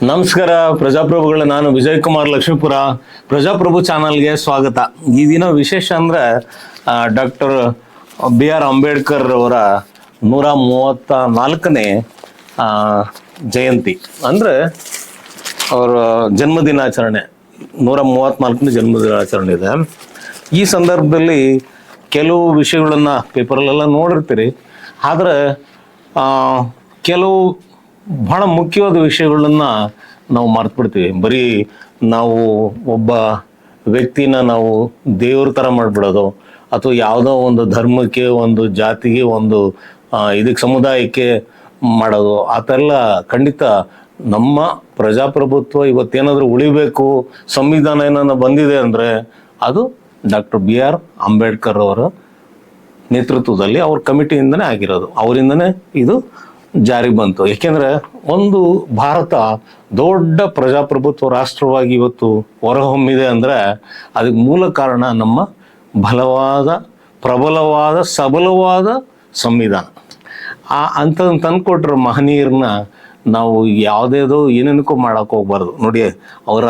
ನಮಸ್ಕಾರ, ಪ್ರಜಾಪ್ರಭುಗಳ. ನಾನು ವಿಜಯ್ ಕುಮಾರ್ ಲಕ್ಷ್ಮೀಪುರ. ಪ್ರಜಾಪ್ರಭು ಚಾನಲ್ಗೆ ಸ್ವಾಗತ. ಈ ದಿನ ವಿಶೇಷ ಅಂದ್ರೆ ಡಾಕ್ಟರ್ ಬಿ ಆರ್ ಅಂಬೇಡ್ಕರ್ ಅವರ ನೂರ ಮೂವತ್ತ ನಾಲ್ಕನೇ ಜಯಂತಿ. ಅಂದ್ರೆ, ಅವರ ಜನ್ಮದಿನಾಚರಣೆ. ನೂರ ಮೂವತ್ತ್ನಾಲ್ಕನೇ ಜನ್ಮದಿನಾಚರಣೆ ಇದೆ. ಈ ಸಂದರ್ಭದಲ್ಲಿ ಕೆಲವು ವಿಷಯಗಳನ್ನ ಪೇಪರಲ್ಲೆಲ್ಲ ನೋಡಿರ್ತೀರಿ. ಆದ್ರೆ ಕೆಲವು ಬಹಳ ಮುಖ್ಯವಾದ ವಿಷಯಗಳನ್ನ ನಾವು ಮರ್ತು ಬಿಡ್ತೀವಿ ಬರೀ ನಾವು ಒಬ್ಬ ವ್ಯಕ್ತಿನ ನಾವು ದೇವ್ರ ಥರ ಮಾಡಿಬಿಡೋದು, ಅಥವಾ ಯಾವುದೋ ಒಂದು ಧರ್ಮಕ್ಕೆ, ಒಂದು ಜಾತಿಗೆ, ಒಂದು ಇದಕ್ಕೆ, ಸಮುದಾಯಕ್ಕೆ ಮಾಡೋದು, ಆ ಥರ ಎಲ್ಲ ಖಂಡಿತ ನಮ್ಮ ಪ್ರಜಾಪ್ರಭುತ್ವ ಇವತ್ತೇನಾದರೂ ಉಳಿಬೇಕು, ಸಂವಿಧಾನ ಏನಾರ ಬಂದಿದೆ ಅಂದರೆ ಅದು ಡಾಕ್ಟರ್ ಬಿ ಆರ್ ಅಂಬೇಡ್ಕರ್ ಅವರ ನೇತೃತ್ವದಲ್ಲಿ ಅವ್ರ ಕಮಿಟಿಯಿಂದನೇ ಆಗಿರೋದು. ಅವರಿಂದನೇ ಇದು ಜಾರಿಗೆ ಬಂತು. ಏಕೆಂದ್ರೆ ಒಂದು ಭಾರತ ದೊಡ್ಡ ಪ್ರಜಾಪ್ರಭುತ್ವ ರಾಷ್ಟ್ರವಾಗಿ ಇವತ್ತು ಹೊರಹೊಮ್ಮಿದೆ ಅಂದ್ರೆ ಅದಕ್ಕೆ ಮೂಲ ಕಾರಣ ನಮ್ಮ ಬಲವಾದ, ಪ್ರಬಲವಾದ, ಸಬಲವಾದ ಸಂವಿಧಾನ. ಆ ಅಂತ ತಂದ್ಕೊಟ್ರ ಮಹನೀಯರನ್ನ ನಾವು ಯಾವುದೇದೋ ಏನೇನಕ್ಕೂ ಮಾಡೋಕೆ ಹೋಗ್ಬಾರ್ದು. ನೋಡಿ, ಅವರ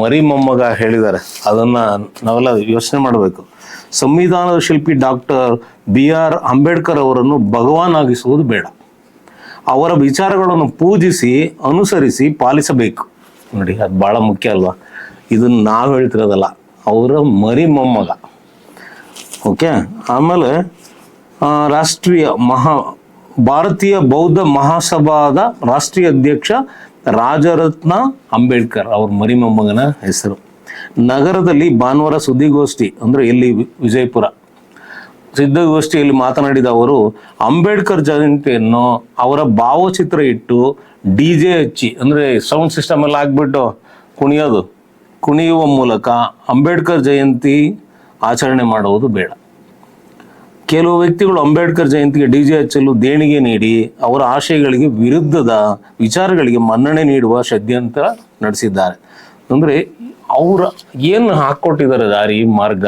ಮರಿ ಮೊಮ್ಮಗ ಹೇಳಿದ್ದಾರೆ. ಅದನ್ನ ನಾವೆಲ್ಲ ಯೋಚನೆ ಮಾಡಬೇಕು. ಸಂವಿಧಾನದ ಶಿಲ್ಪಿ ಡಾಕ್ಟರ್ ಬಿ ಆರ್ ಅಂಬೇಡ್ಕರ್ ಅವರನ್ನು ಭಗವಾನ್ ಆಗಿಸುವುದು ಬೇಡ. ಅವರ ವಿಚಾರಗಳನ್ನು ಪೂಜಿಸಿ, ಅನುಸರಿಸಿ ಪಾಲಿಸಬೇಕು. ನೋಡಿ, ಅದು ಬಹಳ ಮುಖ್ಯ ಅಲ್ವಾ? ಇದನ್ನ ನಾವು ಹೇಳ್ತಿರೋದಲ್ಲ, ಅವರ ಮರಿ ಮೊಮ್ಮಗ. ಓಕೆ? ಆಮೇಲೆ ರಾಷ್ಟ್ರೀಯ ಮಹಾ, ಭಾರತೀಯ ಬೌದ್ಧ ಮಹಾಸಭಾದ ರಾಷ್ಟ್ರೀಯ ಅಧ್ಯಕ್ಷ ರಾಜರತ್ನ ಅಂಬೇಡ್ಕರ್ ಅವ್ರ ಮರಿ ಮೊಮ್ಮಗನ ಹೆಸರು. ನಗರದಲ್ಲಿ ಭಾನುವಾರ ಸುದ್ದಿಗೋಷ್ಠಿ, ಅಂದ್ರೆ ಎಲ್ಲಿ ವಿಜಯಪುರ. ಸುದ್ದಿಗೋಷ್ಠಿಯಲ್ಲಿ ಮಾತನಾಡಿದ ಅವರು, ಅಂಬೇಡ್ಕರ್ ಜಯಂತಿಯನ್ನು ಅವರ ಭಾವಚಿತ್ರ ಇಟ್ಟು ಡಿ ಜೆ ಹಚ್ಚಿ, ಅಂದ್ರೆ ಸೌಂಡ್ ಸಿಸ್ಟಮ್ ಎಲ್ಲ ಹಾಕ್ಬಿಟ್ಟು ಕುಣಿಯೋದು, ಕುಣಿಯುವ ಮೂಲಕ ಅಂಬೇಡ್ಕರ್ ಜಯಂತಿ ಆಚರಣೆ ಮಾಡುವುದು ಬೇಡ. ಕೆಲವು ವ್ಯಕ್ತಿಗಳು ಅಂಬೇಡ್ಕರ್ ಜಯಂತಿಗೆ ಡಿ ಜೆ ಹಚ್ಚಲು ದೇಣಿಗೆ ನೀಡಿ, ಅವರ ಆಶಯಗಳಿಗೆ ವಿರುದ್ಧದ ವಿಚಾರಗಳಿಗೆ ಮನ್ನಣೆ ನೀಡುವ ಷಡ್ಯಂತ್ರ ನಡೆಸಿದ್ದಾರೆ. ಅಂದ್ರೆ ಅವರ ಏನು ಹಾಕ್ಕೊಟ್ಟಿದ್ದಾರೆ ದಾರಿ, ಮಾರ್ಗ?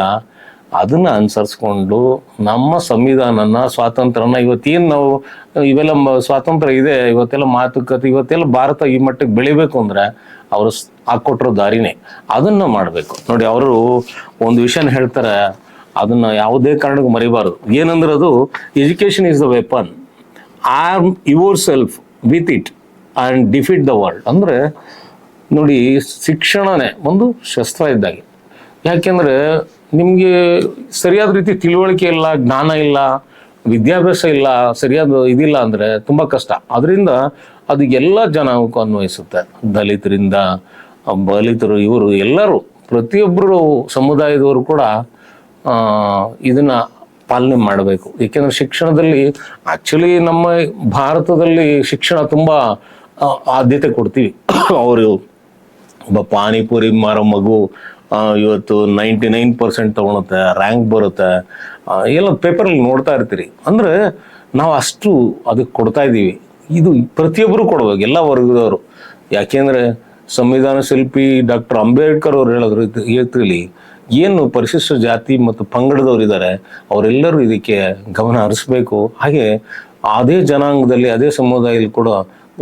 ಅದನ್ನ ಅನುಸರಿಸ್ಕೊಂಡು ನಮ್ಮ ಸಂವಿಧಾನನ, ಸ್ವಾತಂತ್ರ್ಯನ ಇವತ್ತೇನು ನಾವು, ಇವೆಲ್ಲ ಸ್ವಾತಂತ್ರ್ಯ ಇದೆ, ಇವತ್ತೆಲ್ಲ ಮಾತುಕತೆ, ಇವತ್ತೆಲ್ಲ ಭಾರತ ಈ ಮಟ್ಟಕ್ಕೆ ಬೆಳಿಬೇಕು ಅಂದ್ರೆ ಅವರು ಹಾಕ್ಕೊಟ್ಟಿರೋ ದಾರಿನೇ. ಅದನ್ನ ಮಾಡಬೇಕು. ನೋಡಿ, ಅವರು ಒಂದು ವಿಷಯನ ಹೇಳ್ತಾರೆ, ಅದನ್ನ ಯಾವುದೇ ಕಾರಣಕ್ಕೂ ಮರಿಬಾರದು. ಏನಂದ್ರೆ ಅದು education is the weapon arm yourself with it and defeat the world ಅಂದರೆ, ನೋಡಿ, ಶಿಕ್ಷಣನೇ ಒಂದು ಶಸ್ತ್ರ ಇದ್ದಾಗೆ. ಯಾಕೆಂದ್ರೆ ನಿಮಗೆ ಸರಿಯಾದ ರೀತಿ ತಿಳುವಳಿಕೆ ಇಲ್ಲ, ಜ್ಞಾನ ಇಲ್ಲ, ವಿದ್ಯಾಭ್ಯಾಸ ಇಲ್ಲ, ಸರಿಯಾದ ಇದಿಲ್ಲ ಅಂದರೆ ತುಂಬ ಕಷ್ಟ. ಅದರಿಂದ ಅದು ಎಲ್ಲ ಜನಾಂಗಕ್ಕೂ ಅನ್ವಯಿಸುತ್ತೆ. ದಲಿತರಿಂದ, ಬಲಿತರು, ಇವರು ಎಲ್ಲರೂ ಪ್ರತಿಯೊಬ್ಬರು ಸಮುದಾಯದವರು ಕೂಡ ಇದನ್ನು ಪಾಲನೆ ಮಾಡಬೇಕು. ಏಕೆಂದರೆ ಶಿಕ್ಷಣದಲ್ಲಿ ಆಕ್ಚುಲಿ ನಮ್ಮ ಭಾರತದಲ್ಲಿ ಶಿಕ್ಷಣ ತುಂಬಾ ಆದ್ಯತೆ ಕೊಡ್ತೀವಿ. ಅವರು ಒಬ್ಬ ಪಾನಿಪುರಿ ಮಾರೋ ಮಗು ಇವತ್ತು ನೈಂಟಿ ನೈನ್ ಪರ್ಸೆಂಟ್ ತೊಗೊಳುತ್ತೆ ರ್ಯಾಂಕ್ ಬರುತ್ತೆ. ಎಲ್ಲ ಪೇಪರಲ್ಲಿ ನೋಡ್ತಾ ಇರ್ತೀರಿ. ಅಂದರೆ ನಾವು ಅಷ್ಟು ಅದಕ್ಕೆ ಕೊಡ್ತಾ ಇದ್ದೀವಿ. ಇದು ಪ್ರತಿಯೊಬ್ಬರು ಕೊಡ್ಬೇಕು, ಎಲ್ಲ ವರ್ಗದವರು. ಯಾಕೆಂದರೆ ಸಂವಿಧಾನ ಶಿಲ್ಪಿ ಡಾಕ್ಟರ್ ಅಂಬೇಡ್ಕರ್ ಅವರು ಹೇಳೋದ್ರ ಹೇಳ್ತಿರಲಿ, ಏನು ಪರಿಶಿಷ್ಟ ಜಾತಿ ಮತ್ತು ಪಂಗಡದವರು ಇದ್ದಾರೆ ಅವರೆಲ್ಲರೂ ಇದಕ್ಕೆ ಗಮನ ಹರಿಸ್ಬೇಕು. ಹಾಗೆ ಅದೇ ಜನಾಂಗದಲ್ಲಿ, ಅದೇ ಸಮುದಾಯದಲ್ಲಿ ಕೂಡ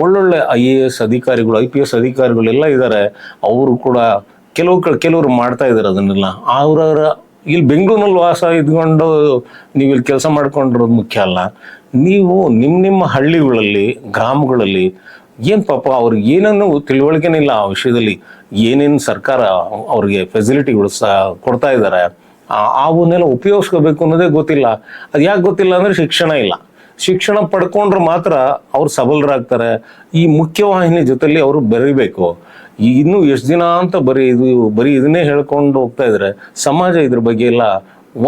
ಒಳ್ಳೊಳ್ಳೆ ಐ ಎ ಎಸ್ ಅಧಿಕಾರಿಗಳು ಐ ಪಿ ಎಸ್ ಅಧಿಕಾರಿಗಳೆಲ್ಲ ಇದ್ದಾರೆ ಅವರು ಕೂಡ ಕೆಲವು ಕೆಲವರು ಮಾಡ್ತಾ ಇದ್ದಾರೆ ಅದನ್ನೆಲ್ಲ. ಅವರವರ ಇಲ್ಲಿ ಬೆಂಗಳೂರಿನಲ್ಲಿ ವಾಸ ಇದ್ಕೊಂಡು ನೀವು ಇಲ್ಲಿ ಕೆಲಸ ಮಾಡ್ಕೊಂಡಿರೋದು ಮುಖ್ಯ ಅಲ್ಲ. ನೀವು ನಿಮ್ಮ ನಿಮ್ಮ ಹಳ್ಳಿಗಳಲ್ಲಿ, ಗ್ರಾಮಗಳಲ್ಲಿ ಏನು ಪಾಪ ಅವ್ರಿಗೆ ಏನನ್ನು ತಿಳುವಳಿಕೆನೇ ಇಲ್ಲ ಆ ವಿಷಯದಲ್ಲಿ. ಏನೇನು ಸರ್ಕಾರ ಅವ್ರಿಗೆ ಫೆಸಿಲಿಟಿಗಳು ಸಹ ಕೊಡ್ತಾ ಇದ್ದಾರೆ ಅವನ್ನೆಲ್ಲ ಉಪಯೋಗಿಸ್ಕೋಬೇಕು ಅನ್ನೋದೇ ಗೊತ್ತಿಲ್ಲ. ಅದು ಯಾಕೆ ಗೊತ್ತಿಲ್ಲ ಅಂದರೆ ಶಿಕ್ಷಣ ಇಲ್ಲ. ಶಿಕ್ಷಣ ಪಡ್ಕೊಂಡ್ರೆ ಮಾತ್ರ ಅವ್ರು ಸಬಲರಾಗ್ತಾರೆ. ಈ ಮುಖ್ಯವಾಹಿನಿ ಜೊತೆಲಿ ಅವರು ಬೆರಿಬೇಕು. ಇನ್ನೂ ಎಷ್ಟು ದಿನ ಅಂತ ಬರೀ ಇದು, ಬರೀ ಇದನ್ನೇ ಹೇಳ್ಕೊಂಡು ಹೋಗ್ತಾ ಇದ್ರೆ ಸಮಾಜ ಇದ್ರ ಬಗ್ಗೆ ಎಲ್ಲ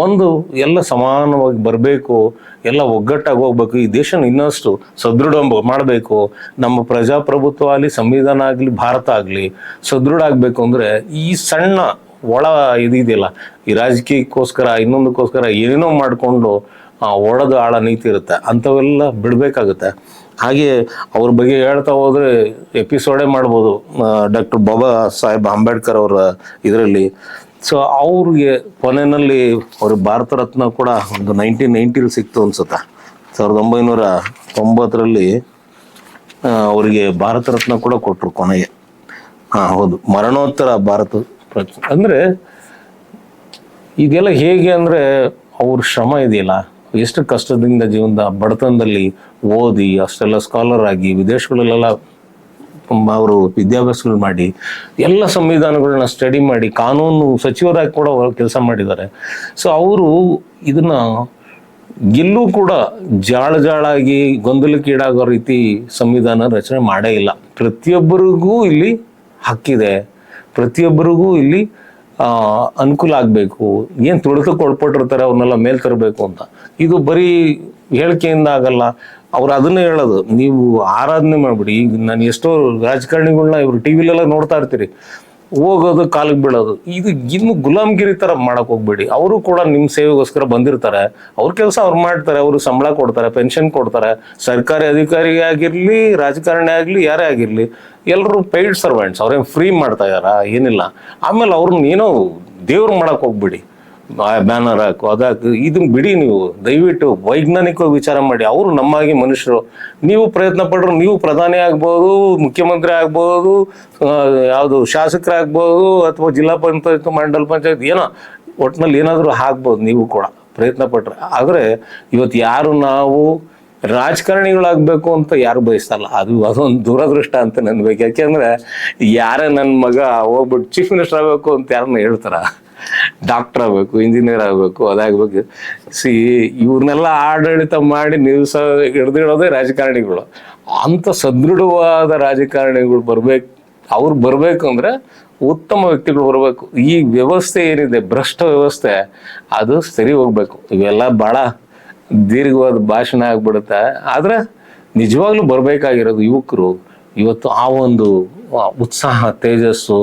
ಒಂದು ಎಲ್ಲ ಸಮಾನವಾಗಿ ಬರಬೇಕು, ಎಲ್ಲ ಒಗ್ಗಟ್ಟಾಗಿ ಹೋಗ್ಬೇಕು, ಈ ದೇಶನ ಇನ್ನಷ್ಟು ಸದೃಢ ಮಾಡಬೇಕು, ನಮ್ಮ ಪ್ರಜಾಪ್ರಭುತ್ವ ಆಗಲಿ, ಸಂವಿಧಾನ ಆಗಲಿ, ಭಾರತ ಆಗಲಿ ಸದೃಢ ಆಗಬೇಕು ಅಂದರೆ ಈ ಸಣ್ಣ ಒಳ ಇದೆಯಲ್ಲ, ಈ ರಾಜಕೀಯಕ್ಕೋಸ್ಕರ, ಇನ್ನೊಂದಕ್ಕೋಸ್ಕರ ಏನೇನೋ ಮಾಡಿಕೊಂಡು ಒಳದು ಆಳ ನೀತಿ ಇರುತ್ತೆ, ಅಂಥವೆಲ್ಲ ಬಿಡಬೇಕಾಗುತ್ತೆ. ಹಾಗೆ ಅವ್ರ ಬಗ್ಗೆ ಹೇಳ್ತಾ ಹೋದ್ರೆ ಎಪಿಸೋಡೇ ಮಾಡ್ಬೋದು ಡಾಕ್ಟರ್ ಬಾಬಾ ಸಾಹೇಬ್ ಅಂಬೇಡ್ಕರ್ ಅವರ ಇದರಲ್ಲಿ. ಸೊ ಅವ್ರಿಗೆ ಕೊನೆಯಲ್ಲಿ ಅವ್ರ ಭಾರತ ರತ್ನ ಕೂಡ ಒಂದು ನೈನ್ಟೀನ್ ನೈಂಟಿಲಿ ಸಿಕ್ತು ಅನ್ಸುತ್ತೆ. ಸಾವಿರದ ಒಂಬೈನೂರ ತೊಂಬತ್ತರಲ್ಲಿ ಅವರಿಗೆ ಭಾರತ ರತ್ನ ಕೂಡ ಕೊಟ್ಟರು ಕೊನೆಗೆ. ಹಾ ಹೌದು, ಮರಣೋತ್ತರ ಭಾರತ ಅಂದ್ರೆ, ಇದೆಲ್ಲ ಹೇಗೆ ಅಂದ್ರೆ, ಅವ್ರ ಶ್ರಮ ಇದೆಯಲ್ಲ? ಎಷ್ಟು ಕಷ್ಟದಿಂದ ಜೀವನದ ಬಡತನದಲ್ಲಿ ಓದಿ, ಅಷ್ಟೆಲ್ಲ ಸ್ಕಾಲರ್ ಆಗಿ ವಿದೇಶಗಳಲ್ಲೆಲ್ಲ ಅವರು ವಿದ್ಯಾಭ್ಯಾಸಗಳು ಮಾಡಿ, ಎಲ್ಲ ಸಂವಿಧಾನಗಳನ್ನ ಸ್ಟಡಿ ಮಾಡಿ, ಕಾನೂನು ಸಚಿವರಾಗಿ ಕೂಡ ಕೆಲಸ ಮಾಡಿದ್ದಾರೆ. ಸೊ ಅವರು ಇದನ್ನ ಎಲ್ಲೂ ಕೂಡ ಜಾಳ ಜಾಳಾಗಿ ಗೊಂದಲಕ್ಕೀಡಾಗೋ ರೀತಿ ಸಂವಿಧಾನ ರಚನೆ ಮಾಡೇ ಇಲ್ಲ. ಪ್ರತಿಯೊಬ್ಬರಿಗೂ ಇಲ್ಲಿ ಹಕ್ಕಿದೆ. ಪ್ರತಿಯೊಬ್ಬರಿಗೂ ಇಲ್ಲಿ ಅನುಕೂಲ ಆಗಬೇಕು. ಏನು ತುಳಿತಕ್ಕೆ ಕೊಡ್ಪಟ್ಟಿರ್ತಾರೆ ಅವ್ರನ್ನೆಲ್ಲ ಮೇಲ್ ತರಬೇಕು ಅಂತ. ಇದು ಬರೀ ಹೇಳಿಕೆಯಿಂದ ಆಗಲ್ಲ. ಅವ್ರು ಅದನ್ನ ಹೇಳೋದು. ನೀವು ಆರಾಧನೆ ಮಾಡಿಬಿಡಿ. ನಾನು ಎಷ್ಟೋ ರಾಜಕಾರಣಿಗಳನ್ನ ಇವರು ಟಿ ವಿಲೆಲ್ಲ ನೋಡ್ತಾ ಇರ್ತೀರಿ. ಹೋಗೋದು, ಕಾಲಿಗೆ ಬೀಳೋದು. ಇದು ಇನ್ನು ಗುಲಾಮ್ಗಿರಿ ತರ ಮಾಡಕ್ ಹೋಗ್ಬೇಡಿ. ಅವರು ಕೂಡ ನಿಮ್ಮ ಸೇವೆಗೋಸ್ಕರ ಬಂದಿರ್ತಾರೆ. ಅವ್ರ ಕೆಲಸ ಅವ್ರು ಮಾಡ್ತಾರೆ. ಅವರು ಸಂಬಳ ಕೊಡ್ತಾರೆ, ಪೆನ್ಷನ್ ಕೊಡ್ತಾರೆ. ಸರ್ಕಾರಿ ಅಧಿಕಾರಿ ಆಗಿರ್ಲಿ, ರಾಜಕಾರಣಿ ಆಗಿರಲಿ ಯಾರೇ ಆಗಿರಲಿ ಎಲ್ಲರೂ ಪೇಯ್ಡ್ ಸರ್ವೆಂಟ್ಸ್ ಅವ್ರೇನು ಫ್ರೀ ಮಾಡ್ತಾ ಇದಾರ ಏನಿಲ್ಲ. ಆಮೇಲೆ ಅವ್ರನ್ನ ಏನೋ ದೇವ್ರು ಮಾಡಕ್ ಹೋಗ್ಬಿಡಿ. ಬ್ಯಾನರ್ ಹಾಕು ಅದಾಕು ಇದನ್ನ ಬಿಡಿ ನೀವು. ದಯವಿಟ್ಟು ವೈಜ್ಞಾನಿಕವಾಗಿ ವಿಚಾರ ಮಾಡಿ. ಅವರು ನಮ್ಮಾಗಿ ಮನುಷ್ಯರು. ನೀವು ಪ್ರಯತ್ನ ಪಡ್ರು ನೀವು ಪ್ರಧಾನಿ ಆಗ್ಬೋದು, ಮುಖ್ಯಮಂತ್ರಿ ಆಗ್ಬೋದು ಯಾವುದು ಶಾಸಕರಾಗ್ಬೋದು, ಅಥವಾ ಜಿಲ್ಲಾ ಪಂಚಾಯತ್, ಮಂಡಲ ಪಂಚಾಯತ್, ಏನೋ ಒಟ್ಟಿನಲ್ಲಿ ಏನಾದರೂ ಹಾಕ್ಬೋದು ನೀವು ಕೂಡ. ಪ್ರಯತ್ನ ಪಟ್ರೆ. ಆದರೆ ಇವತ್ತು ಯಾರು ನಾವು ರಾಜಕಾರಣಿಗಳಾಗಬೇಕು ಅಂತ ಯಾರು ಬಯಸ್ತಲ್ಲ. ಅದು ಅದೊಂದು ದುರದೃಷ್ಟ ಅಂತ ನನ್ಬೇಕು ಯಾಕೆಂದ್ರೆ ಯಾರೇ ನನ್ನ ಮಗ ಹೋಗ್ಬಿಟ್ಟು ಚೀಫ್ ಮಿನಿಸ್ಟರ್ ಆಗಬೇಕು ಅಂತ ಯಾರನ್ನ ಹೇಳ್ತಾರ? ಡಾಕ್ಟರ್ ಆಗಬೇಕು, ಇಂಜಿನಿಯರ್ ಆಗಬೇಕು, ಅದಾಗಬೇಕು. ಸಿ, ಇವ್ರನ್ನೆಲ್ಲ ಆಡಳಿತ ಮಾಡಿ ನೀವು ಸಹ ಹಿಡಿದಿಡೋದೇ ರಾಜಕಾರಣಿಗಳು. ಅಂತ ಸದೃಢವಾದ ರಾಜಕಾರಣಿಗಳು ಬರ್ಬೇಕು, ಅವ್ರು ಬರಬೇಕು ಅಂದ್ರೆ ಉತ್ತಮ ವ್ಯಕ್ತಿಗಳು ಬರಬೇಕು. ಈ ವ್ಯವಸ್ಥೆ ಏನಿದೆ, ಭ್ರಷ್ಟ ವ್ಯವಸ್ಥೆ, ಅದು ಸರಿ ಹೋಗ್ಬೇಕು. ಇವೆಲ್ಲ ಬಹಳ ದೀರ್ಘವಾದ ಭಾಷಣ ಆಗ್ಬಿಡುತ್ತೆ. ಆದ್ರೆ ನಿಜವಾಗ್ಲೂ ಬರಬೇಕಾಗಿರೋದು ಯುವಕರು, ಇವತ್ತು ಆ ಒಂದು ಉತ್ಸಾಹ, ತೇಜಸ್ಸು,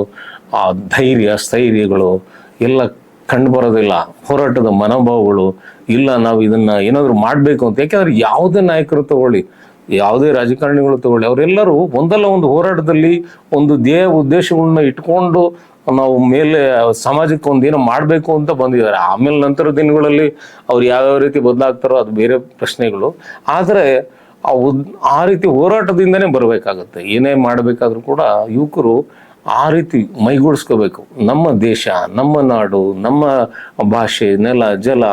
ಆ ಧೈರ್ಯ, ಸ್ಥೈರ್ಯಗಳು ಎಲ್ಲ ಕಂಡು ಬರೋದಿಲ್ಲ. ಹೋರಾಟದ ಮನೋಭಾವಗಳು ಇಲ್ಲ, ನಾವು ಇದನ್ನ ಏನಾದರೂ ಮಾಡಬೇಕು ಅಂತ. ಯಾಕೆಂದ್ರೆ ಯಾವುದೇ ನಾಯಕರು ತಗೊಳ್ಳಿ, ಯಾವುದೇ ರಾಜಕಾರಣಿಗಳು ತಗೊಳ್ಳಿ, ಅವರೆಲ್ಲರೂ ಒಂದಲ್ಲ ಒಂದು ಹೋರಾಟದಲ್ಲಿ ಒಂದು ಧ್ಯೇಯ ಉದ್ದೇಶಗಳನ್ನ ಇಟ್ಕೊಂಡು ನಾವು ಮೇಲೆ ಸಮಾಜಕ್ಕೆ ಒಂದೇನೋ ಮಾಡಬೇಕು ಅಂತ ಬಂದಿದ್ದಾರೆ. ಆಮೇಲೆ ನಂತರ ದಿನಗಳಲ್ಲಿ ಅವ್ರು ಯಾವ್ಯಾವ ರೀತಿ ಬದಲಾಗ್ತಾರೋ ಅದು ಬೇರೆ ಪ್ರಶ್ನೆಗಳು. ಆದರೆ ಆ ಉದ್, ಆ ರೀತಿ ಹೋರಾಟದಿಂದನೇ ಬರಬೇಕಾಗುತ್ತೆ. ಏನೇ ಮಾಡಬೇಕಾದ್ರೂ ಕೂಡ ಯುವಕರು ಆ ರೀತಿ ಮೈಗೂಡಿಸ್ಕೋಬೇಕು. ನಮ್ಮ ದೇಶ, ನಮ್ಮ ನಾಡು, ನಮ್ಮ ಭಾಷೆ, ನೆಲ, ಜಲ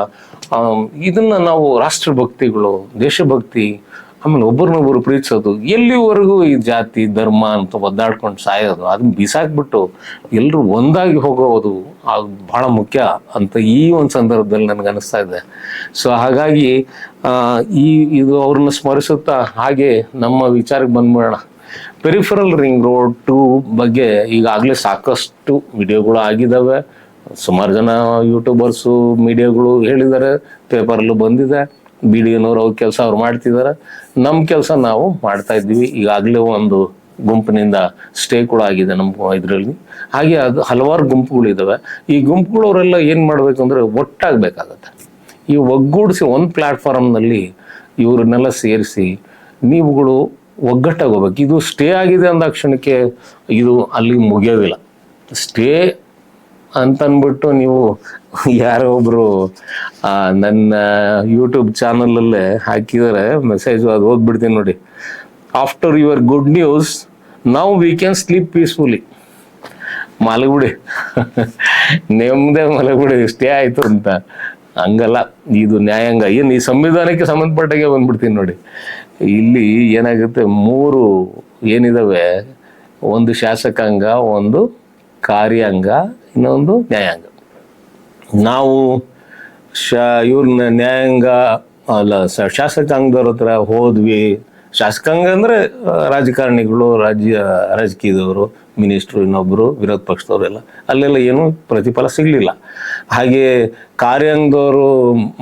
ಇದನ್ನು ನಾವು ರಾಷ್ಟ್ರಭಕ್ತಿಗಳು, ದೇಶಭಕ್ತಿ, ಆಮೇಲೆ ಒಬ್ಬರನ್ನೊಬ್ಬರು ಪ್ರೀತಿಸೋದು, ಎಲ್ಲಿವರೆಗೂ ಈ ಜಾತಿ, ಧರ್ಮ ಅಂತ ಒದ್ದಾಡ್ಕೊಂಡು ಸಾಯೋದು ಅದನ್ನ ಬಿಸಾಕ್ಬಿಟ್ಟು ಎಲ್ಲರೂ ಒಂದಾಗಿ ಹೋಗೋದು ಅದು ಬಹಳ ಮುಖ್ಯ ಅಂತ ಈ ಒಂದು ಸಂದರ್ಭದಲ್ಲಿ ನನಗೆ ಅನಿಸ್ತಾ ಇದೆ. ಸೊ ಹಾಗಾಗಿ ಈ, ಇದು ಅವ್ರನ್ನ ಸ್ಮರಿಸುತ್ತಾ ಹಾಗೆ ನಮ್ಮ ವಿಚಾರಕ್ಕೆ ಬಂದ್ಬಿಡೋಣ. ಪೆರಿಫರಲ್ ರಿಂಗ್ ರೋಡ್ ಟು ಬಗ್ಗೆ ಈಗಾಗಲೇ ಸಾಕಷ್ಟು ವಿಡಿಯೋಗಳು ಆಗಿದ್ದಾವೆ ಸುಮಾರು ಜನ ಯೂಟ್ಯೂಬರ್ಸು ಮೀಡಿಯಾಗಳು ಹೇಳಿದ್ದಾರೆ ಪೇಪರಲ್ಲೂ ಬಂದಿದೆ. ಬಿ ಡಿ ಎನವ್ರು ಅವ್ರ ಕೆಲಸ ಅವ್ರು ಮಾಡ್ತಿದ್ದಾರೆ ನಮ್ಮ ಕೆಲಸ ನಾವು ಮಾಡ್ತಾ ಇದ್ದೀವಿ. ಈಗಾಗಲೇ ಒಂದು ಗುಂಪಿನಿಂದ ಸ್ಟೇ ಕೂಡ ಆಗಿದೆ ನಮ್ಮ ಇದರಲ್ಲಿ. ಹಾಗೆ ಅದು ಹಲವಾರು ಗುಂಪುಗಳಿದ್ದಾವೆ ಈ ಗುಂಪುಗಳವರೆಲ್ಲ ಏನು ಮಾಡಬೇಕು ಅಂದರೆ ಒಟ್ಟಾಗಬೇಕಾಗತ್ತೆ. ಈ ಒಗ್ಗೂಡಿಸಿ ಒಂದು ಪ್ಲ್ಯಾಟ್ಫಾರ್ಮ್ನಲ್ಲಿ ಇವ್ರನ್ನೆಲ್ಲ ಸೇರಿಸಿ ನೀವುಗಳು ಒಗ್ಗಟ್ಟಾಗಿ ಹೋಗ್ಬೇಕು ಇದು ಸ್ಟೇ ಆಗಿದೆ ಅಂದ ಕ್ಷಣಕ್ಕೆ ಇದು ಅಲ್ಲಿ ಮುಗಿಯೋದಿಲ್ಲ. ಸ್ಟೇ ಅಂತನ್ಬಿಟ್ಟು ನೀವು ಯಾರೋ ಒಬ್ಬರು ನನ್ನ ಯೂಟ್ಯೂಬ್ ಚಾನಲಲ್ಲೇ ಹಾಕಿದರೆ ಮೆಸೇಜ್ ಅದು ಓದ್ಬಿಡ್ತೀನಿ ನೋಡಿ. ಆಫ್ಟರ್ ಯುವರ್ ಗುಡ್ ನ್ಯೂಸ್ ನಾವು ವಿ ಕ್ಯಾನ್ ಸ್ಲೀಪ್ ಪೀಸ್ಫುಲಿ ಮಲಗ್ಬಿಡಿ. ನೆಮ್ಮದೇ ಮಲಗ್ಬಿಡಿ ಸ್ಟೇ ಆಯ್ತು ಅಂತ. ಹಂಗಲ್ಲ, ಇದು ನ್ಯಾಯಾಂಗ. ಏನು ಈ ಸಂವಿಧಾನಕ್ಕೆ ಸಂಬಂಧಪಟ್ಟಾಗೆ ಬಂದ್ಬಿಡ್ತೀನಿ ನೋಡಿ. ಇಲ್ಲಿ ಏನಾಗುತ್ತೆ? ಮೂರು ಏನಿದಾವೆ? ಒಂದು ಶಾಸಕಾಂಗ, ಒಂದು ಕಾರ್ಯಾಂಗ, ಇನ್ನೊಂದು ನ್ಯಾಯಾಂಗ. ನಾವು ಶಾ ಇವ್ರನ್ನ ನ್ಯಾಯಾಂಗ ಅಲ್ಲ ಶಾಸಕಾಂಗದವ್ರ ಹತ್ರ ಹೋದ್ವಿ. ಶಾಸಕಾಂಗ ಅಂದ್ರೆ ರಾಜಕಾರಣಿಗಳು, ರಾಜ್ಯ, ರಾಜಕೀಯದವರು. ಮಿನಿಸ್ಟ್ರು ಇನ್ನೊಬ್ಬರು ವಿರೋಧ ಪಕ್ಷದವರೆಲ್ಲ, ಅಲ್ಲೆಲ್ಲ ಏನು ಪ್ರತಿಫಲ ಸಿಗಲಿಲ್ಲ. ಹಾಗೆ ಕಾರ್ಯಾಂಗದವರು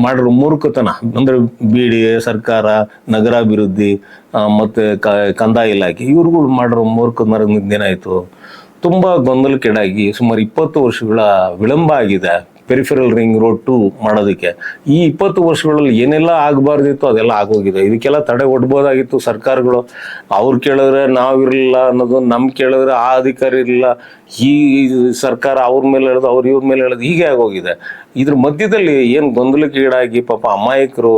ಮಾಡಿರೋ ಮೂರ್ಖತನ, ಅಂದರೆ ಬಿ ಡಿ ಎ, ಸರ್ಕಾರ, ನಗರಾಭಿವೃದ್ಧಿ ಮತ್ತು ಕಂದಾಯ ಇಲಾಖೆ, ಇವ್ರುಗಳು ಮಾಡಿರೋ ಮೂರ್ಖತನ ಏನಾಯ್ತು ತುಂಬಾ ಗೊಂದಲಕ್ಕೀಡಾಗಿ ಸುಮಾರು ಇಪ್ಪತ್ತು ವರ್ಷಗಳ ವಿಳಂಬ ಆಗಿದೆ. ಪೆರಿಫೆರಲ್ ರಿಂಗ್ ರೋಡ್ ಟು ಮಾಡೋದಕ್ಕೆ. ಈ ಇಪ್ಪತ್ತು ವರ್ಷಗಳಲ್ಲಿ ಏನೆಲ್ಲ ಆಗಬಾರ್ದಿತ್ತು ಅದೆಲ್ಲ ಆಗೋಗಿದೆ. ಇದಕ್ಕೆಲ್ಲ ತಡೆ ಒಡ್ಬೋದಾಗಿತ್ತು ಸರ್ಕಾರಗಳು. ಅವ್ರು ಕೇಳಿದ್ರೆ ನಾವಿರಲಿಲ್ಲ ಅನ್ನೋದು ನಮ್ಮ ಕೇಳಿದ್ರೆ ಆ ಅಧಿಕಾರಿ ಇರಲಿಲ್ಲ. ಈ ಸರ್ಕಾರ ಅವ್ರ ಮೇಲೆ ಹೇಳೋದು, ಅವ್ರು ಇವ್ರ ಮೇಲೆ ಹೇಳೋದು ಹೀಗೆ ಆಗೋಗಿದೆ. ಇದ್ರ ಮಧ್ಯದಲ್ಲಿ ಏನು ಗೊಂದಲಕ್ಕೀಡಾಗಿ ಪಾಪ ಅಮಾಯಕರು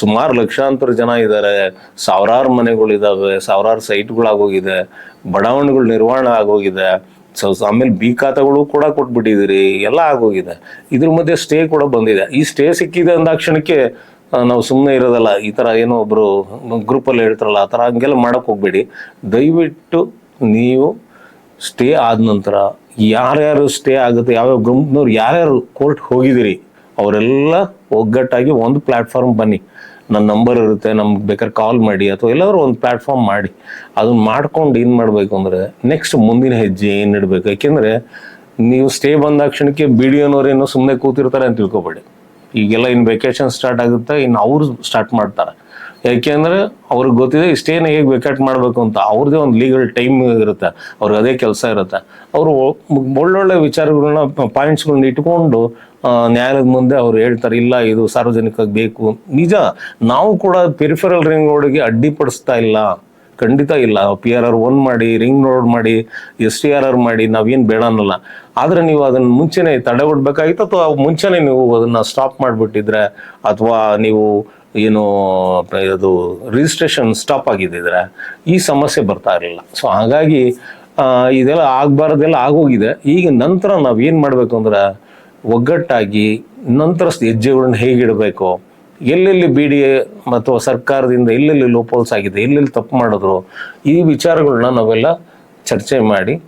ಸುಮಾರು ಲಕ್ಷಾಂತರ ಜನ ಇದ್ದಾರೆ. ಸಾವಿರಾರು ಮನೆಗಳಿದಾವೆ, ಸಾವಿರಾರು ಸೈಟ್ಗಳಾಗೋಗಿದೆ ಬಡಾವಣೆಗಳು ನಿರ್ವಹಣೆ ಆಗೋಗಿದೆ. ಸೊ ಆಮೇಲೆ ಬಿ ಖಾತೆಗಳು ಕೂಡ ಕೊಟ್ಬಿಟ್ಟಿದ್ದೀರಿ, ಎಲ್ಲ ಆಗೋಗಿದೆ. ಇದ್ರ ಮಧ್ಯೆ ಸ್ಟೇ ಕೂಡ ಬಂದಿದೆ. ಈ ಸ್ಟೇ ಸಿಕ್ಕಿದೆ ಅಂದಾಕ್ಷಣಕ್ಕೆ ಕ್ಷಣಕ್ಕೆ ನಾವು ಸುಮ್ಮನೆ ಇರೋದಲ್ಲ, ಈ ಥರ ಏನೋ ಒಬ್ಬರು ಗ್ರೂಪಲ್ಲಿ ಹೇಳ್ತಾರಲ್ಲ, ಆ ಥರ ಹಂಗೆಲ್ಲ ಮಾಡೋಕೆ ಹೋಗ್ಬೇಡಿ. ದಯವಿಟ್ಟು ನೀವು ಸ್ಟೇ ಆದ ನಂತರ, ಯಾರ್ಯಾರು ಸ್ಟೇ ಆಗುತ್ತೆ, ಯಾವ್ಯಾವ ಗ್ರೂಪ್ನವ್ರು ಯಾರ್ಯಾರು ಕೋರ್ಟ್ ಹೋಗಿದ್ದೀರಿ, ಅವರೆಲ್ಲ ಒಗ್ಗಟ್ಟಾಗಿ ಒಂದು ಪ್ಲ್ಯಾಟ್ಫಾರ್ಮ್ ಬನ್ನಿ. ನನ್ನ ನಂಬರ್ ಇರುತ್ತೆ, ನಮ್ಗೆ ಬೇಕಾದ್ರೆ ಕಾಲ್ ಮಾಡಿ ಅಥವಾ ಎಲ್ಲರೂ ಒಂದು ಪ್ಲ್ಯಾಟ್ಫಾರ್ಮ್ ಮಾಡಿ. ಅದನ್ನ ಮಾಡ್ಕೊಂಡು ಏನು ಮಾಡಬೇಕು ಅಂದರೆ ನೆಕ್ಸ್ಟ್ ಮುಂದಿನ ಹೆಜ್ಜೆ ಏನು ಇಡಬೇಕು? ಯಾಕೆಂದರೆ, ನೀವು ಸ್ಟೇ ಬಂದಾಕ್ಷಣಕ್ಕೆ ಬಿ ಡಿ ಏನೋ ಸುಮ್ಮನೆ ಕೂತಿರ್ತಾರೆ ಅಂತ ತಿಳ್ಕೊಬೇಡಿ. ಈಗೆಲ್ಲ ಇನ್ನು ವೆಕೇಷನ್ ಸ್ಟಾರ್ಟ್ ಆಗುತ್ತೆ ಇನ್ನು ಅವ್ರು ಸ್ಟಾರ್ಟ್ ಮಾಡ್ತಾರೆ. ಯಾಕೆಂದರೆ, ಅವ್ರಿಗೆ ಗೊತ್ತಿದೆ ಸ್ಟೇನ ಹೇಗೆ ವೆಕೇಟ್ ಮಾಡಬೇಕು ಅಂತ. ಅವ್ರದ್ದೇ ಒಂದು ಲೀಗಲ್ ಟೈಮ್ ಇರುತ್ತೆ, ಅವ್ರಿಗೆ ಅದೇ ಕೆಲಸ ಇರುತ್ತೆ. ಅವರು ಒಳ್ಳೊಳ್ಳೆ ವಿಚಾರಗಳನ್ನ ಪಾಯಿಂಟ್ಸ್ಗಳನ್ನ ಇಟ್ಕೊಂಡು ನ್ಯಾಯಾಲಯದ ಮುಂದೆ ಅವ್ರು ಹೇಳ್ತಾರೆ, ಇಲ್ಲ, ಇದು ಸಾರ್ವಜನಿಕವಾಗಿ ಬೇಕು. ನಿಜ, ನಾವು ಕೂಡ ಪೆರಿಫೆರಲ್ ರಿಂಗ್ ರೋಡ್ಗೆ ಅಡ್ಡಿಪಡಿಸ್ತಾ ಇಲ್ಲ. ಖಂಡಿತ ಇಲ್ಲ. ಪಿ ಆರ್ ಆರ್ ಒನ್ ಮಾಡಿ ರಿಂಗ್ ರೋಡ್ ಮಾಡಿ ಎಸ್ ಟಿ ಆರ್ ಆರ್ ಮಾಡಿ, ನಾವೇನು ಬೇಡ ಅನ್ನಲ್ಲ. ಆದರೆ ನೀವು ಅದನ್ನು ಮುಂಚೆನೆ ತಡೆ ಒಡ್ಬೇಕಾಗಿತ್ತು ಅಥವಾ ಮುಂಚೆನೆ ನೀವು ಅದನ್ನು ಸ್ಟಾಪ್ ಮಾಡಿಬಿಟ್ಟಿದ್ರೆ ಅಥವಾ ನೀವು ಏನು ಅದು ರಿಜಿಸ್ಟ್ರೇಷನ್ ಸ್ಟಾಪ್ ಆಗಿದ್ದಿದ್ರೆ ಈ ಸಮಸ್ಯೆ ಬರ್ತಾ ಇರಲಿಲ್ಲ. ಸೊ ಹಾಗಾಗಿ ಇದೆಲ್ಲ ಆಗಬಾರ್ದೆಲ್ಲ ಆಗೋಗಿದೆ. ಈಗ ನಂತರ ನಾವೇನು ಮಾಡಬೇಕು ಅಂದ್ರೆ ಒಗ್ಗಟ್ಟಾಗಿ ನಂತರ ಹೆಜ್ಜೆಗಳನ್ನ ಹೇಗಿಡಬೇಕು? ಎಲ್ಲೆಲ್ಲಿ ಬಿ ಡಿ ಎ ಅಥವಾ ಸರ್ಕಾರದಿಂದ ಎಲ್ಲೆಲ್ಲಿ ಲೋಪೋಲ್ಸ್ ಆಗಿದೆ, ಎಲ್ಲೆಲ್ಲಿ ತಪ್ಪು ಮಾಡಿದ್ರು? ಈ ವಿಚಾರಗಳನ್ನ ನಾವೆಲ್ಲ ಚರ್ಚೆ ಮಾಡಿ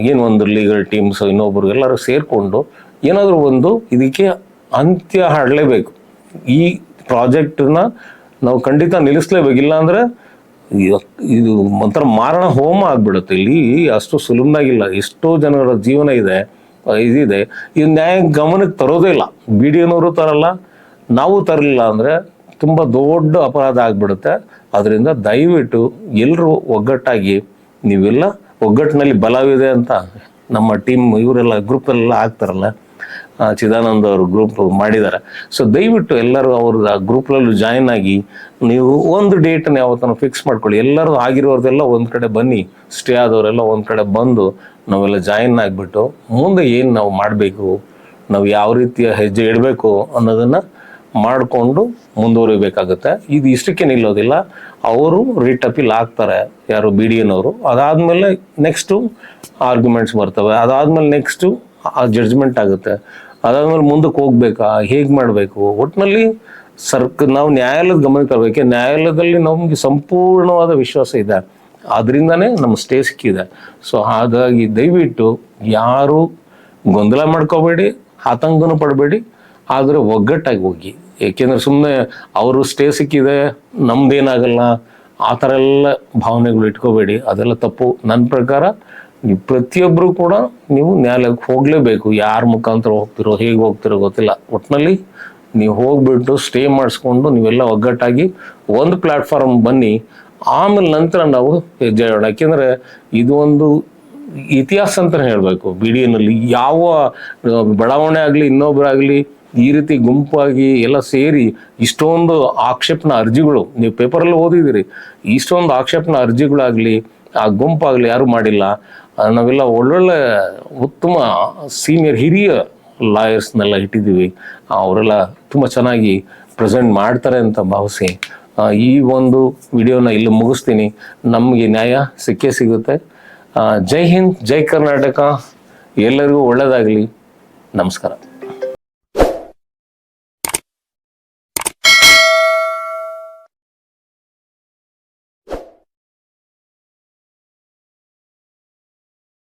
ಏನು ಒಂದು ಲೀಗಲ್ ಟೀಮ್ಸ್ ಇನ್ನೊಬ್ರು ಎಲ್ಲರೂ ಸೇರಿಕೊಂಡು ಏನಾದರೂ ಒಂದು ಇದಕ್ಕೆ ಅಂತ್ಯ ಹಾಡಲೇಬೇಕು. ಈ ಪ್ರಾಜೆಕ್ಟನ್ನ ನಾವು ಖಂಡಿತ ನಿಲ್ಲಿಸಲೇಬೇಕು. ಇಲ್ಲಾಂದ್ರೆ ಇ- ಇದು ಒಂಥರ ಮಾರಣ ಹೋಮ ಆಗ್ಬಿಡುತ್ತೆ. ಇಲ್ಲಿ ಅಷ್ಟು ಸುಲಭನಾಗಿಲ್ಲ. ಎಷ್ಟೋ ಜನರ ಜೀವನ ಇದೆ. ಇದಿದೆ ಇದು ನ್ಯಾಯ ಗಮನಕ್ಕೆ ತರೋದೇ ಇಲ್ಲ. ಬಿ ಡಿ ಎನವರು ತರಲ್ಲ, ನಾವು ತರಲಿಲ್ಲ ಅಂದರೆ ತುಂಬ ದೊಡ್ಡ ಅಪರಾಧ ಆಗಿಬಿಡುತ್ತೆ. ಅದರಿಂದ ದಯವಿಟ್ಟು ಎಲ್ಲರೂ ಒಗ್ಗಟ್ಟಾಗಿ, ನೀವೆಲ್ಲ ಒಗ್ಗಟ್ಟಿನಲ್ಲಿ ಬಲವಿದೆ ಅಂತ ನಮ್ಮ ಟೀಮ್ ಇವರೆಲ್ಲ ಗ್ರೂಪಲ್ಲೆಲ್ಲ ಆಗ್ತಾರಲ್ಲ ಚಿದಾನಂದ ಅವರು ಗ್ರೂಪ್ ಮಾಡಿದ್ದಾರೆ. ಸೊ ದಯವಿಟ್ಟು ಎಲ್ಲರೂ ಅವ್ರ ಗ್ರೂಪ್ಲಲ್ಲೂ ಜಾಯಿನ್ ಆಗಿ ನೀವು ಒಂದು ಡೇಟನ್ನು ಯಾವತ್ತನ್ನು ಫಿಕ್ಸ್ ಮಾಡ್ಕೊಳ್ಳಿ. ಎಲ್ಲರೂ ಆಗಿರೋರ್ದೆಲ್ಲ ಒಂದು ಕಡೆ ಬನ್ನಿ. ಸ್ಟೇ ಆದವರೆಲ್ಲ ಒಂದು ಕಡೆ ಬಂದು ನಾವೆಲ್ಲ ಜಾಯಿನ್ ಆಗಿಬಿಟ್ಟು ಮುಂದೆ ಏನು ನಾವು ಮಾಡಬೇಕು, ನಾವು ಯಾವ ರೀತಿಯ ಹೆಜ್ಜೆ ಇಡಬೇಕು ಅನ್ನೋದನ್ನು ಮಾಡಿಕೊಂಡು ಮುಂದುವರಿಬೇಕಾಗುತ್ತೆ. ಇದು ಇಷ್ಟಕ್ಕೆ ನಿಲ್ಲೋದಿಲ್ಲ ಅವರು ರಿಟ್ ಅಪೀಲ್ ಆಗ್ತಾರೆ, ಯಾರು ಬಿ ಡಿ ಎನವರು ಅದಾದಮೇಲೆ ನೆಕ್ಸ್ಟು ಆರ್ಗ್ಯುಮೆಂಟ್ಸ್ ಬರ್ತವೆ. ಅದಾದಮೇಲೆ ನೆಕ್ಸ್ಟು ಜಡ್ಜ್ಮೆಂಟ್ ಆಗುತ್ತೆ. ಅದಾದಮೇಲೆ ಮುಂದಕ್ಕೆ ಹೋಗ್ಬೇಕಾ, ಹೇಗೆ ಮಾಡಬೇಕು? ಒಟ್ಟಿನಲ್ಲಿ ಸರ್ಕ, ನಾವು ನ್ಯಾಯಾಲಯದ ಗಮನ ತರಬೇಕು, ನ್ಯಾಯಾಲಯದಲ್ಲಿ ನಮಗೆ ಸಂಪೂರ್ಣವಾದ ವಿಶ್ವಾಸ ಇದೆ. ಅದರಿಂದನೇ ನಮ್ಮ ಸ್ಟೇ ಸಿಕ್ಕಿದೆ. ಸೊ ಹಾಗಾಗಿ ದಯವಿಟ್ಟು ಯಾರು ಗೊಂದಲ ಮಾಡ್ಕೋಬೇಡಿ, ಆತಂಕನೂ ಪಡಬೇಡಿ, ಆದರೆ ಒಗ್ಗಟ್ಟಾಗಿ ಹೋಗಿ. ಏಕೆಂದರೆ ಸುಮ್ಮನೆ ಅವರು ಸ್ಟೇ ಸಿಕ್ಕಿದೆ, ನಮ್ದೇನಾಗಲ್ಲ, ಆ ಥರ ಎಲ್ಲ ಭಾವನೆಗಳು ಇಟ್ಕೋಬೇಡಿ. ಅದೆಲ್ಲ ತಪ್ಪು. ನನ್ನ ಪ್ರಕಾರ ಪ್ರತಿಯೊಬ್ಬರು ಕೂಡ ನೀವು ನ್ಯಾಯಾಲಯಕ್ಕೆ ಹೋಗಲೇಬೇಕು. ಯಾರ ಮುಖಾಂತರ ಹೋಗ್ತಿರೋ, ಹೇಗೆ ಹೋಗ್ತಿರೋ ಗೊತ್ತಿಲ್ಲ. ಒಟ್ಟಿನಲ್ಲಿ ನೀವು ಹೋಗ್ಬಿಟ್ಟು ಸ್ಟೇ ಮಾಡಿಸ್ಕೊಂಡು ನೀವೆಲ್ಲ ಒಗ್ಗಟ್ಟಾಗಿ ಒಂದು ಪ್ಲಾಟ್ಫಾರ್ಮ್ ಬನ್ನಿ. ಆಮೇಲೆ ನಂತರ ನಾವು ಹೆಜ್ಜೆ ಇಡೋಣ ಯಾಕೆಂದರೆ ಇದು ಒಂದು ಇತಿಹಾಸ ಅಂತಲೇ ಹೇಳಬೇಕು. ಬಿ ಡಿ ಎನಲ್ಲಿ ಯಾವ ಬಡಾವಣೆ ಆಗಲಿ ಇನ್ನೊಬ್ಬರಾಗಲಿ ಈ ರೀತಿ ಗುಂಪಾಗಿ ಎಲ್ಲ ಸೇರಿ ಇಷ್ಟೊಂದು ಆಕ್ಷೇಪಣ ಅರ್ಜಿಗಳು, ನೀವು ಪೇಪರಲ್ಲಿ ಓದಿದ್ದೀರಿ, ಇಷ್ಟೊಂದು ಆಕ್ಷೇಪಣ ಅರ್ಜಿಗಳಾಗಲಿ, ಆ ಗುಂಪಾಗಲಿ ಯಾರು ಮಾಡಿಲ್ಲ. ನಾವೆಲ್ಲ ಒಳ್ಳೊಳ್ಳೆ ಉತ್ತಮ ಸೀನಿಯರ್ ಹಿರಿಯ ಲಾಯರ್ಸ್ನೆಲ್ಲ ಇಟ್ಟಿದ್ದೀವಿ. ಅವರೆಲ್ಲ ತುಂಬ ಚೆನ್ನಾಗಿ ಪ್ರೆಸೆಂಟ್ ಮಾಡ್ತಾರೆ ಅಂತ ಭಾವಿಸಿ ಈ ಒಂದು ವಿಡಿಯೋನ ಇಲ್ಲಿ ಮುಗಿಸ್ತೀನಿ. ನಮಗೆ ನ್ಯಾಯ ಸಿಕ್ಕೇ ಸಿಗುತ್ತೆ. ಜೈ ಹಿಂದ್, ಜೈ ಕರ್ನಾಟಕ. ಎಲ್ಲರಿಗೂ ಒಳ್ಳೆಯದಾಗಲಿ ನಮಸ್ಕಾರ.